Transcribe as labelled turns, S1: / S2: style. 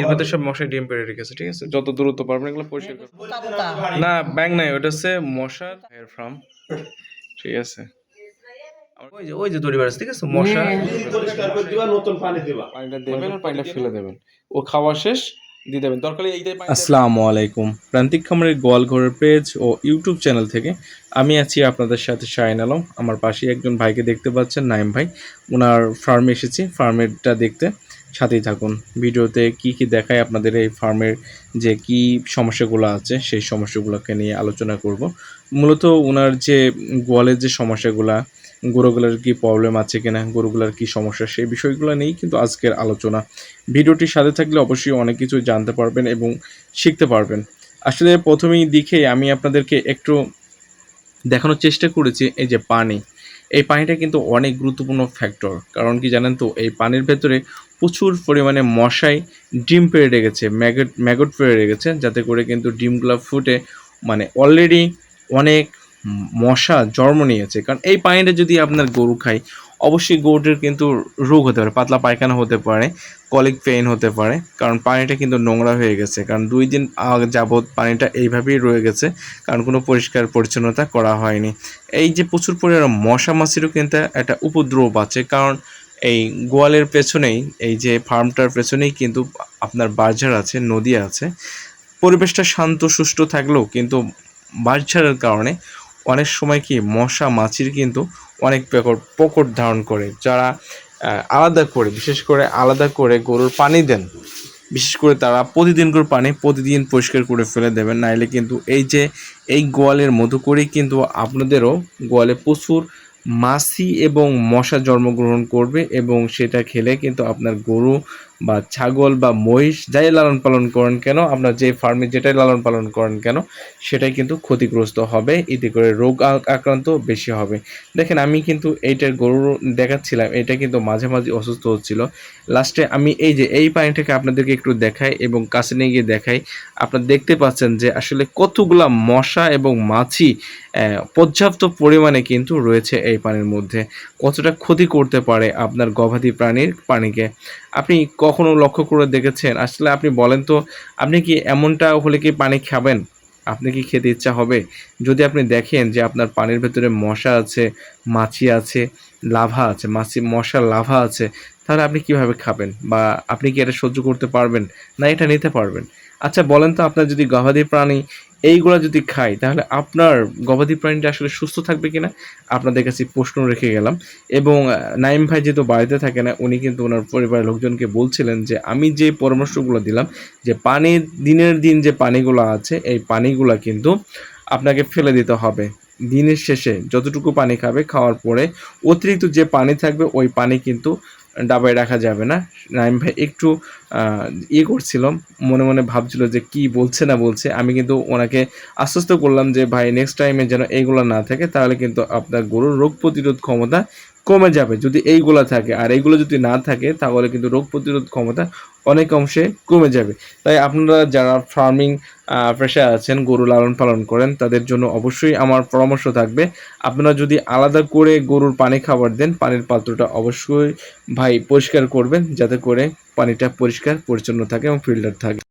S1: এর ভিতরে সব মশা ডিম পেড়ে রেখেছে ঠিক আছে? যত দূরত্ব পারবেন এগুলো পরিষ্কার না ব্যাং নাই ওটা হচ্ছে মশার হেয়ার ফার্ম ঠিক আছে? ওই যে ওই যে দড়ি ঠিক আছে? মশা
S2: পরিষ্কার করে দিবা নতুন পানি দিবা।
S1: পানিটা দেবেন আর পানিটা ফেলে দেবেন। ও খাওয়া শেষ দিয়ে দেবেন। দরকার এইটাই আসসালামু আলাইকুম। প্রান্তিক খামারের গোয়াল ঘরের পেজ ও ইউটিউব চ্যানেল থেকে আমি আছি আপনাদের সাথে শাহিন আলম। আমার পাশে একজন ভাইকে দেখতে পাচ্ছেন নাইম ভাই। ওনার ফার্মে এসেছি ফার্মেরটা দেখতে। সাথেই থাকুন। ভিডিওতে কি কি দেখায় আপনাদের এই ফার্মের যে কি সমস্যাগুলো আছে, সেই সমস্যাগুলোকে নিয়ে আলোচনা করব। মূলত ওনার যে গোয়ালের যে সমস্যাগুলা, গরুগুলোর কি প্রবলেম আছে কিনা, গরুগুলোর কি সমস্যা, সেই বিষয়গুলো নিয়েই কিন্তু আজকের আলোচনা। ভিডিওটির সাথে থাকলে অবশ্যই অনেক কিছু জানতে পারবেন এবং শিখতে পারবেন। আসলে প্রথমেই দিকে আমি আপনাদেরকে একটু দেখানোর চেষ্টা করেছি, এই যে পানি। এই পানিটা কিন্তু অনেক গুরুত্বপূর্ণ ফ্যাক্টর কারণ কি জানেন তো, এই পানির ভেতরে প্রচুর পরিমাণে মশাই ডিম পেড়ে রেখেছে, ম্যাগট ম্যাগট পেড়ে রেখেছে, যাতে করে কিন্তু ডিমগুলো ফুটে মানে অলরেডি অনেক মশা জন্ম নিয়েছে। কারণ এই পানিটা যদি আপনার গরু খায় অবশ্যই গরুটির কিন্তু রোগ হতে পারে, পাতলা পায়খানা হতে পারে কলিক পেইন হতে পারে, কারণ পানিটা কিন্তু নোংরা হয়ে গেছে। কারণ দুই দিন আগে যাবৎ পানিটা এইভাবেই রয়ে গেছে, কারণ কোনো পরিষ্কার পরিচ্ছন্নতা করা হয়নি। এই যে প্রচুর পরিমাণে মশা মাছিরও কিন্তু একটা উপদ্রব আছে, কারণ এই গোয়ালের পেছনেই, এই যে ফার্মটার পেছনেই কিন্তু আপনার বাজার আছে, নদী আছে। পরিবেশটা শান্ত সুষ্ঠু থাকলেও কিন্তু বাঁশঝাড়ের কারণে অনেক সময় কি মশা, মাছির কিন্তু অনেক প্রকট প্রকট ধারণ করে, যারা আলাদা করে, বিশেষ করে আলাদা করে গরুর পানি দেন। বিশেষ করে তারা প্রতিদিন করে পানি প্রতিদিন পরিষ্কার করে ফেলে দেবেন, নাইলে কিন্তু এই যে, এই গোয়ালের মতো করেই কিন্তু আপনাদেরও গোয়ালে প্রচুর মাছি এবং মশা জন্মগ্রহণ করবে এবং সেটা খেলে কিন্তু আপনার গরু বা ছাগল বা মহিষ যাই লালন পালন করেন কেন, আপনার যে ফার্মে যেটাই লালন পালন করেন কেন, সেটাই কিন্তু ক্ষতিগ্রস্ত হবে, এতে করে রোগ আক্রান্ত বেশি হবে। দেখেন, আমি কিন্তু এইটার গরু দেখাচ্ছিলাম, এটা কিন্তু মাঝে মাঝে অসুস্থ হচ্ছিল। লাস্টে আমি এই যে, এই পানিটাকে আপনাদেরকে একটু দেখাই এবং কাছে নিয়ে গিয়ে দেখাই। আপনারা দেখতে পাচ্ছেন যে, আসলে কতগুলা মশা এবং মাছি পর্যাপ্ত পরিমাণে কিন্তু রয়েছে এই পানির মধ্যে। কতটা ক্ষতি করতে পারে আপনার গবাদি প্রাণীর পানিকে? আপনি কখনো লক্ষ্য করে দেখেছেন? আসলে আপনি বলেন তো, আপনি কি এমনটা হলে কি পানি খাবেন? আপনি কি খেতে ইচ্ছা হবে? যদি আপনি দেখেন যে আপনার পানির ভেতরে মশা আছে, মাছি আছে, লাভা আছে, মাছি, মশা, লাভা আছে, তাহলে আপনি কীভাবে খাবেন? বা আপনি কি এটা সহ্য করতে পারবেন? না, এটা নিতে পারবেন? আচ্ছা বলেন তো আপনার যদি গবাদি প্রাণী এইগুলো যদি খাই, তাহলে আপনার গবাদি প্রাণীটা আসলে সুস্থ থাকবে কিনা? আপনাদের কাছে প্রশ্ন রেখে গেলাম। এবং নাইম ভাই যেহেতু বাড়িতে থাকে না উনি কিন্তু ওনার পরিবারের লোকজনকে বলছিলেন যে, আমি যে পরামর্শগুলো দিলাম, যে পানি, দিনের দিন যে পানিগুলো আছে, এই পানিগুলো কিন্তু আপনাকে ফেলে দিতে হবে। দিনের শেষে যতটুকু পানি খাবে, খাওয়ার পরে অতিরিক্ত যে পানি থাকবে, ওই পানি কিন্তু ডাবায় রাখা যাবে না। নাইম ভাই একটু ইয়ে করছিলাম, মনে মনে ভাবছিল যে কি বলছে না বলছে। আমি কিন্তু ওনাকে আশ্বস্ত করলাম যে, ভাই নেক্সট টাইমে যেন এগুলো না থাকে, তাহলে কিন্তু আপনার গরুর রোগ প্রতিরোধ ক্ষমতা কমে যাবে যদি এইগুলো থাকে। আর এইগুলো যদি না থাকে, তাহলে কিন্তু রোগ প্রতিরোধ ক্ষমতা অনেক অংশে কমে যাবে। তাই আপনারা যারা ফার্মিং পেশায় আছেন, গরু লালন পালন করেন, তাদের জন্য অবশ্যই আমার পরামর্শ থাকবে। আপনারা যদি আলাদা করে গরুর পানি খাবার দেন, পানির পাত্রটা অবশ্যই ভাই পরিষ্কার করবেন, যাতে করে পানিটা পরিষ্কার, পরিচ্ছন্ন থাকে এবং ফিল্টার থাকে।